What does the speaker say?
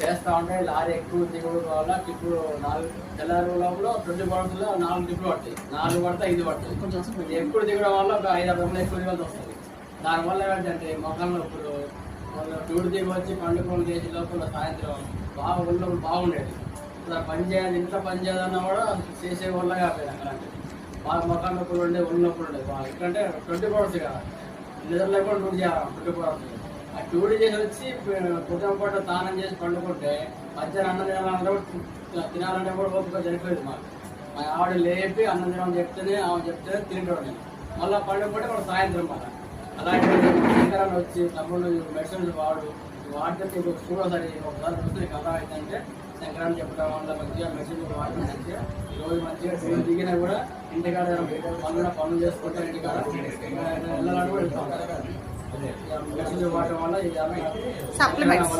చేస్తూ ఉంటే లారీ ఎక్కువ దిగుడు వల్ల టిప్పులు నాలుగు తెల్లారు లోపల ట్వంటీ పడుతుందో? నాలుగు టిప్పులు పడతాయి. నాలుగు పడితే ఐదు పడుతుంది కొంచెం ఎక్కువ దిగడం వల్ల ఒక ఐదు ఆరు వందలు ఎక్కువ దిగాల్సి వస్తుంది. దానివల్ల ఏంటంటే మొక్కలు ఇప్పుడు వాళ్ళు డ్యూటీ దిగి వచ్చి పండుగలు చేసి లోపల సాయంత్రం బాగా ఒళ్ళు బాగుండేది. ఇప్పుడు పని చేయాలి ఇంట్లో పని చేయాలన్నా కూడా చేసే వల్ల కాదు అక్కడ. బాగా మొక్కలు నొప్పులు ఉండే ఒళ్ళు నొప్పులు ఉండేది బాగా. ఎందుకంటే ట్వంటీ ఫోర్ అవర్స్ కదా. నిద్ర లేకుండా డ్యూటీ చేయాలి. ట్వంటీ ఫోర్ అవర్స్ ఆ డ్యూటీ చేసి వచ్చి కుటుంబం పూట స్నానం చేసి పండుకుంటే మధ్యాహ్నం అన్నం తినాలంటే కూడా తినాలంటే కూడా ఓపిక చనిపోయింది మాకు. మా ఆవిడ లేపి అన్నం తినమని చెప్తేనే ఆమె చెప్తే తింటాడు నేను. మళ్ళీ పండుకుంటే కూడా సాయంత్రం మాట అలాగే శంకరాన్ని వచ్చి తమ్ముడు మెడిసిన్స్ వాడు వాడితే నీకు చూడసారి ఒకసారి చూస్తే కథ అలా అవుతుందంటే శంకరాన్ని చెప్పడం వల్ల మంచిగా మెడిసిన్ వాడితే మంచిగా. ఈరోజు రోజు మంచిగా ట్రైన్ దిగినా కూడా ఇంటికాడ పనులు పనులు చేసుకుంటే ఇంటికాడ. వెళ్ళాలని కూడా సప్లిమెంట్స్